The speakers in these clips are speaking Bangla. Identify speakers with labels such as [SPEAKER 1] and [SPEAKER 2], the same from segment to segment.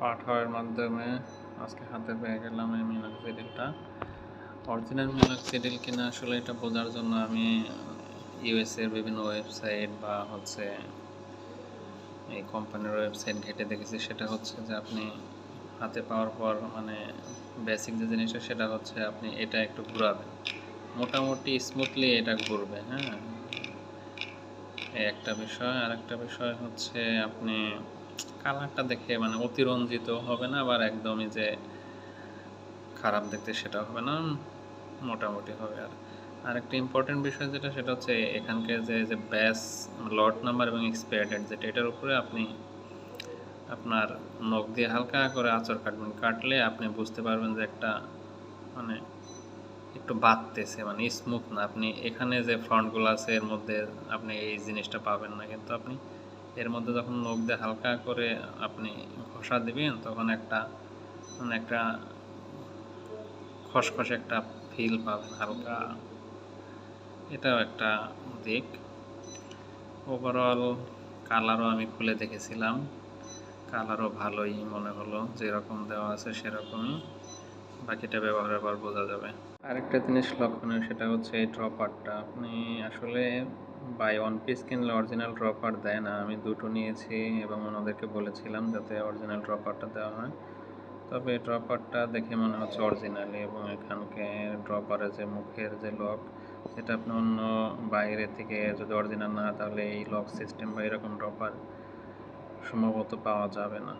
[SPEAKER 1] পাঠাওয়ের মাধ্যমে আজকে হাতে পেয়ে গেলাম এই মিনাক্সিডিলটা অরিজিনাল মিনাক্সিডিল কিনা আসলে এটা বোঝার জন্য আমি ইউএসএর বিভিন্ন ওয়েবসাইট বা হচ্ছে এই কোম্পানির ওয়েবসাইট ঘেটে দেখেছি, সেটা হচ্ছে যে আপনি হাতে পাওয়ার পর মানে বেসিক যে জিনিসটা সেটা হচ্ছে আপনি এটা একটু ঘুরাবেন। মোটামুটি স্মুথলি এটা ঘুরবে হ্যাঁ? একটা বিষয়। আর একটা বিষয় হচ্ছে আপনি কালারটা দেখে মানে অতিরঞ্জিত হবে না, আবার একদমই যে খারাপ দেখতে সেটা হবে না মোটামুটি হবে। আর আরেকটা ইম্পর্টেন্ট বিষয় যেটা, সেটা হচ্ছে এখানকার যে যে ব্যাস লট নাম্বার এবং এক্সপায়ার ডেট যেটা, এটার উপরে আপনি আপনার নখ দিয়ে হালকা করে আঁচড় কাটবেন। কাটলে আপনি বুঝতে পারবেন যে একটা মানে একটু বাড়তেছে মানে স্মুথ না। আপনি এখানে যে ফ্রন্টগুলো আছে, এর মধ্যে আপনি এই জিনিসটা পাবেন না। কিন্তু আপনি এর মধ্যে যখন নখ দিয়ে হালকা করে আপনি ঘষা দিবেন, তখন একটা মানে একটা খসখসে একটা ফিল পাবেন হালকা। এটাও একটা দিক। ওভারঅল কালারও আমি খুলে দেখেছিলাম। কালারও ভালোই মনে হলো। যেরকম দেওয়া আছে সেরকমই। বাকিটা ব্যবহারের পর বোঝা যাবে। আরেকটা জিনিস লক্ষণীয় সেটা হচ্ছে এই ড্রপারটা আপনি আসলে বাই ওয়ান পিস কিনলে অরিজিনাল ড্রপার দেয় না। আমি দুটো নিয়েছি এবং ওনাদেরকে বলেছিলাম যাতে অরিজিনাল ড্রপারটা দেওয়া হয়। তবে ড্রপারটা দেখে মনে হচ্ছে অরিজিনালি এবং এখানকে ড্রপারের যে মুখের যে লক, সেটা আপনি অন্য বাইরে থেকে যদি অরিজিনাল না, তাহলে এই লক সিস্টেম বা এরকম ড্রপার সম্ভবত পাওয়া যাবে না।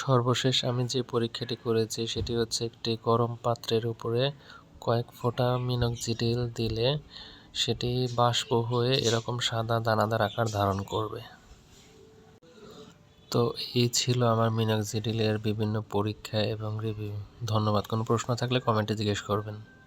[SPEAKER 2] সর্বশেষ আমি যে পরীক্ষাটি করেছি, সেটি হচ্ছে একটি গরম পাত্রের উপরে কয়েক ফোঁটা মিনক্সিডিল দিলে সেটি বাষ্প হয়ে এরকম সাদা দানাদার আকার ধারণ করবে। তো এই ছিল আমার মিনাক্সিডিলের বিভিন্ন পরীক্ষা এবং রিভিউ ধন্যবাদ। কোনো প্রশ্ন থাকলে কমেন্টে জিজ্ঞেস করবেন।